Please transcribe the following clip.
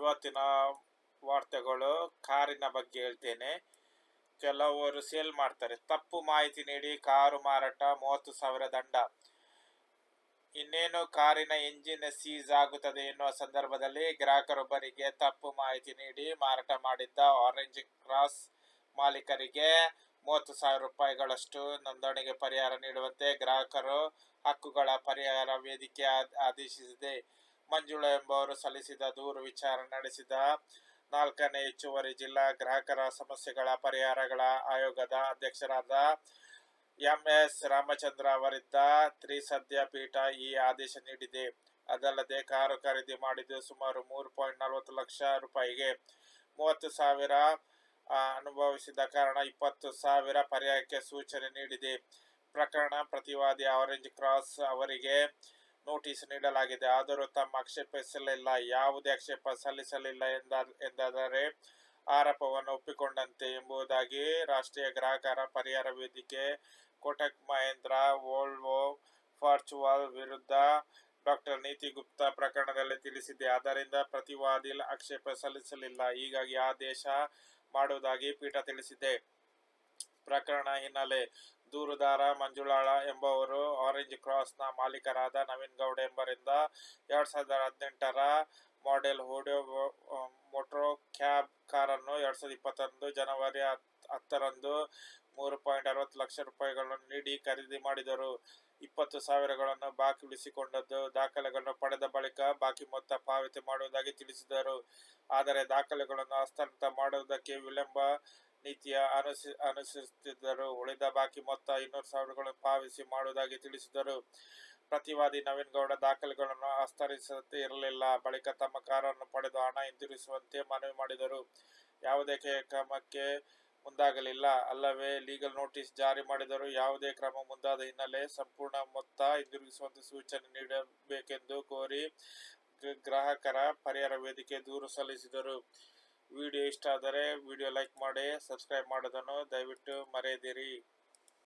ಇವತ್ತಿನ ವಾರ್ತೆಗಳು ಕಾರಿನ ಬಗ್ಗೆ ಹೇಳ್ತೇನೆ. ಕೆಲವರು ಸೇಲ್ ಮಾಡ್ತಾರೆ. ತಪ್ಪು ಮಾಹಿತಿ ನೀಡಿ ಕಾರು ಮಾರಾಟ, ಮೂವತ್ತು ಸಾವಿರ ದಂಡ. ಇನ್ನೇನು ಕಾರಿನ ಎಂಜಿನ್ ಸೀಸ್ ಆಗುತ್ತದೆ ಎನ್ನುವ ಸಂದರ್ಭದಲ್ಲಿ ಗ್ರಾಹಕರೊಬ್ಬರಿಗೆ ತಪ್ಪು ಮಾಹಿತಿ ನೀಡಿ ಮಾರಾಟ ಮಾಡಿದ್ದ ಆರೆಂಜ್ ಕ್ರಾಸ್ ಮಾಲೀಕರಿಗೆ ಮೂವತ್ತು ಸಾವಿರ ರೂಪಾಯಿಗಳಷ್ಟು ನೋಂದಣಿಗೆ ಪರಿಹಾರ ನೀಡುವಂತೆ ಗ್ರಾಹಕರು ಹಕ್ಕುಗಳ ಪರಿಹಾರ ವೇದಿಕೆ ಆದೇಶಿಸಿದೆ. ಮಂಜುಳಾ ಎಂಬುವರು ಸಲ್ಲಿಸಿದ ದೂರು ವಿಚಾರಣೆ ನಡೆಸಿದ ನಾಲ್ಕನೇ ಹೆಚ್ಚುವರಿ ಜಿಲ್ಲಾ ಗ್ರಾಹಕರ ಸಮಸ್ಯೆಗಳ ಪರಿಹಾರಗಳ ಆಯೋಗದ ಅಧ್ಯಕ್ಷರಾದ ಎಂಎಸ್ ರಾಮಚಂದ್ರ ಅವರಿದ್ದ ತ್ರಿಸದ್ಯ ಪೀಠ ಈ ಆದೇಶ ನೀಡಿದೆ. ಅದಲ್ಲದೆ ಕಾರು ಖರೀದಿ ಮಾಡಿದ್ದು ಸುಮಾರು ಮೂರು ಪಾಯಿಂಟ್ ನಲವತ್ತು ಲಕ್ಷ ರೂಪಾಯಿಗೆ ಮೂವತ್ತು ಸಾವಿರ ಅನುಭವಿಸಿದ ಕಾರಣ ಇಪ್ಪತ್ತು ಸಾವಿರ ಪರ್ಯಾಯಕ್ಕೆ ಸೂಚನೆ ನೀಡಿದೆ. ಪ್ರಕರಣ ಪ್ರತಿವಾದಿ ಆರೆಂಜ್ ಕ್ರಾಸ್ ಅವರಿಗೆ ನೋಟಿಸ್ ನೀಡಲಾಗಿದೆ. ಆದರೂ ತಮ್ಮ ಆಕ್ಷೇಪಿಸಲಿಲ್ಲ. ಯಾವುದೇ ಆಕ್ಷೇಪ ಸಲ್ಲಿಸಲಿಲ್ಲ ಎಂದ, ಎಂದಾದರೆ ಆರೋಪವನ್ನು ಒಪ್ಪಿಕೊಂಡಂತೆ ಎಂಬುದಾಗಿ ರಾಷ್ಟ್ರೀಯ ಗ್ರಾಹಕರ ಪರಿಹಾರ ವೇದಿಕೆ ಕೋಟಕ್ ಮಹೇಂದ್ರ ವೋಲ್ವೋ ಫಾರ್ಚುವಲ್ ವಿರುದ್ಧ ಡಾಕ್ಟರ್ ನೀತಿ ಗುಪ್ತಾ ಪ್ರಕರಣದಲ್ಲಿ ತಿಳಿಸಿದೆ. ಆದ್ದರಿಂದ ಪ್ರತಿವಾದಿ ಆಕ್ಷೇಪ ಸಲ್ಲಿಸಲಿಲ್ಲ. ಹೀಗಾಗಿ ಆದೇಶ ಮಾಡುವುದಾಗಿ ಪೀಠ ತಿಳಿಸಿದೆ. ಪ್ರಕರಣ ಹಿನ್ನೆಲೆ ದೂರುದಾರ ಮಂಜುಳಾಳ ಎಂಬುವರು ಆರೆಂಜ್ ಕ್ರಾಸ್ನ ಮಾಲೀಕರಾದ ನವೀನ್ ಗೌಡ ಎಂಬರಿಂದ ಎರಡ್ ಸಾವಿರದ ಹದಿನೆಂಟರ ಮಾಡೆಲ್ ಹೋಡಿಯೋ ಮೋಟ್ರೋ ಕ್ಯಾಬ್ ಕಾರನ್ನು ಎರಡ್ ಸಾವಿರದ ಇಪ್ಪತ್ತೊಂದು ಜನವರಿ ಹತ್- ಹತ್ತರಂದು ಮೂರು ಪಾಯಿಂಟ್ ಅರವತ್ತು ಲಕ್ಷ ರೂಪಾಯಿಗಳನ್ನು ನೀಡಿ ಖರೀದಿ ಮಾಡಿದರು. ಇಪ್ಪತ್ತು ಸಾವಿರಗಳನ್ನು ಬಾಕಿ ಉಳಿಸಿಕೊಂಡದ್ದು ದಾಖಲೆಗಳನ್ನು ಪಡೆದ ಬಳಿಕ ಬಾಕಿ ಮೊತ್ತ ಪಾವತಿ ಮಾಡುವುದಾಗಿ ತಿಳಿಸಿದರು. ಆದರೆ ದಾಖಲೆಗಳನ್ನು ಹಸ್ತಾಂತರ ಮಾಡುವುದಕ್ಕೆ ವಿಳಂಬ ನೀತಿಯ ಅನುಸ, ಅನುಸರಿಸುತ್ತಿದ್ದರು. ಉಳಿದ ಬಾಕಿ ಮೊತ್ತ ಇನ್ನೂರು ಸಾವಿರಗಳನ್ನು ಪಾವತಿ ಮಾಡುವುದಾಗಿ ತಿಳಿಸಿದರು. ಪ್ರತಿವಾದಿ ನವೀನ್ ಗೌಡ ದಾಖಲೆಗಳನ್ನು ಹಸ್ತಾಂತರಿಸುತ್ತೆ ಇರಲಿಲ್ಲ. ಬಳಿಕ ತಮ್ಮ ಕಾರನ್ನು ಪಡೆದು ಹಣ ಹಿಂದಿರುಗಿಸುವಂತೆ ಮನವಿ ಮಾಡಿದರು. ಯಾವುದೇ ಕ್ರಮಕ್ಕೆ ಮುಂದಾಗಲಿಲ್ಲ. ಅಲ್ಲವೇ, ಲೀಗಲ್ ನೋಟಿಸ್ ಜಾರಿ ಮಾಡಿದರೂ ಯಾವುದೇ ಕ್ರಮ ಮುಂದಾದ ಹಿನ್ನೆಲೆ ಸಂಪೂರ್ಣ ಮೊತ್ತ ಹಿಂದಿರುಗಿಸುವಂತೆ ಸೂಚನೆ ನೀಡಬೇಕೆಂದು ಕೋರಿ ಗ್ರಾಹಕರ ಪರಿಹಾರ ವೇದಿಕೆ ದೂರು ಸಲ್ಲಿಸಿದರು. ವಿಡಿಯೋ ಇಷ್ಟ ಆದರೆ ವಿಡಿಯೋ ಲೈಕ್ ಮಾಡಿ ಸಬ್ಸ್ಕ್ರೈಬ್ ಮಾಡೋದನ್ನು ದಯವಿಟ್ಟು ಮರೆಯದಿರಿ.